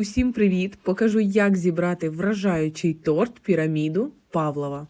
Усім привіт! Покажу, як зібрати вражаючий торт піраміду Павлова.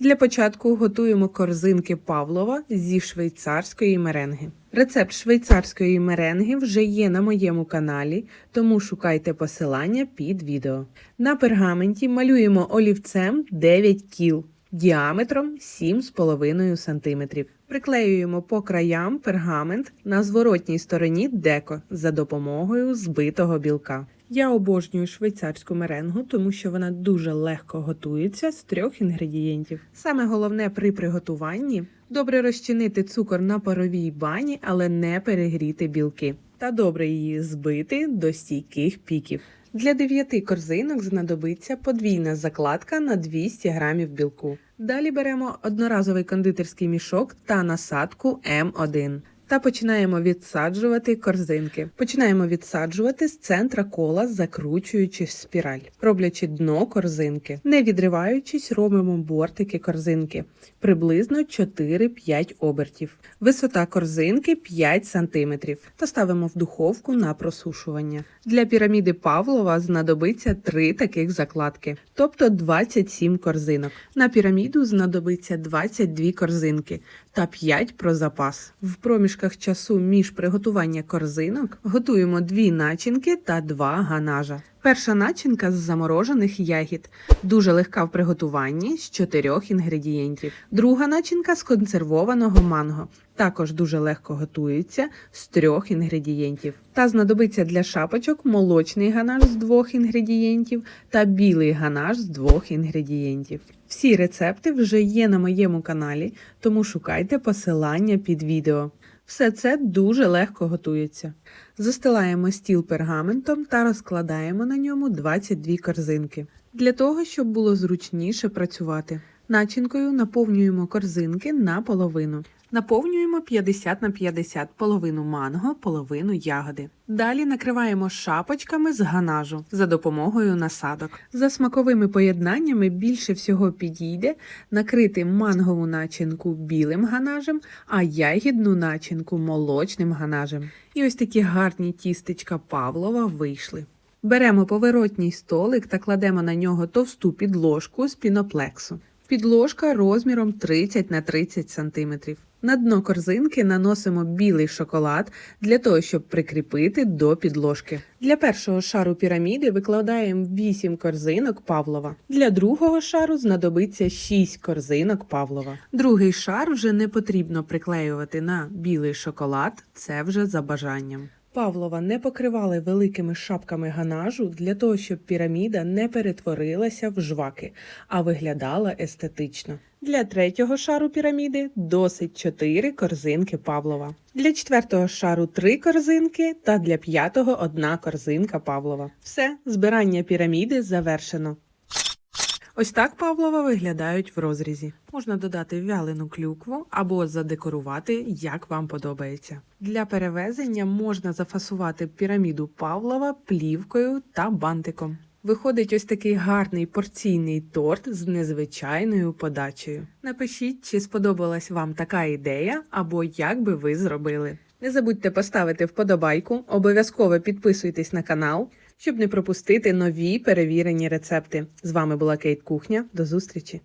Для початку готуємо корзинки Павлова зі швейцарської меренги. Рецепт швейцарської меренги вже є на моєму каналі, тому шукайте посилання під відео. На пергаменті малюємо олівцем 9 кіл діаметром 7,5 см. Приклеюємо по краям пергамент на зворотній стороні деко за допомогою збитого білка. Я обожнюю швейцарську меренгу, тому що вона дуже легко готується з трьох інгредієнтів. Саме головне при приготуванні добре розчинити цукор на паровій бані, але не перегріти білки, та добре її збити до стійких піків. Для 9 корзинок знадобиться подвійна закладка на 200 г білку. Далі беремо одноразовий кондитерський мішок та насадку М1 та починаємо відсаджувати корзинки. Починаємо відсаджувати з центра кола, закручуючи спіраль, роблячи дно корзинки. Не відриваючись, робимо бортики корзинки приблизно 4-5 обертів. Висота корзинки 5 см та ставимо в духовку на просушування. Для піраміди Павлова знадобиться 3 таких закладки, тобто 27 корзинок. На піраміду знадобиться 22 корзинки та 5 про запас. В проміжках часу між приготування корзинок готуємо дві начинки та два ганажа. Перша начинка з заморожених ягід, дуже легка в приготуванні з чотирьох інгредієнтів. Друга начинка з консервованого манго, також дуже легко готується з трьох інгредієнтів. Та знадобиться для шапочок молочний ганаш з двох інгредієнтів та білий ганаш з двох інгредієнтів. Всі рецепти вже є на моєму каналі, тому шукайте посилання під відео. Все це дуже легко готується. Застилаємо стіл пергаментом та розкладаємо на ньому 22 корзинки. Для того, щоб було зручніше працювати. Начинкою наповнюємо корзинки наполовину. Наповнюємо 50 на 50, половину манго, половину ягоди. Далі накриваємо шапочками з ганажу за допомогою насадок. За смаковими поєднаннями більше всього підійде накрити мангову начинку білим ганажем, а ягідну начинку молочним ганажем. І ось такі гарні тістечка Павлова вийшли. Беремо поворотній столик та кладемо на нього товсту підложку з піноплексу. Підложка розміром 30 на 30 см. На дно корзинки наносимо білий шоколад для того, щоб прикріпити до підложки. Для першого шару піраміди викладаємо 8 корзинок Павлова. Для другого шару знадобиться 6 корзинок Павлова. Другий шар вже не потрібно приклеювати на білий шоколад, це вже за бажанням. Павлова не покривали великими шапками ганажу для того, щоб піраміда не перетворилася в жваки, а виглядала естетично. Для третього шару піраміди досить 4 корзинки Павлова. Для четвертого шару 3 корзинки та для п'ятого одна корзинка Павлова. Все, збирання піраміди завершено. Ось так Павлова виглядають в розрізі. Можна додати вялену клюкву або задекорувати, як вам подобається. Для перевезення можна зафасувати піраміду Павлова плівкою та бантиком. Виходить ось такий гарний порційний торт з незвичайною подачею. Напишіть, чи сподобалась вам така ідея, або як би ви зробили. Не забудьте поставити вподобайку, обов'язково підписуйтесь на канал, щоб не пропустити нові перевірені рецепти. З вами була Кейт Кухня. До зустрічі!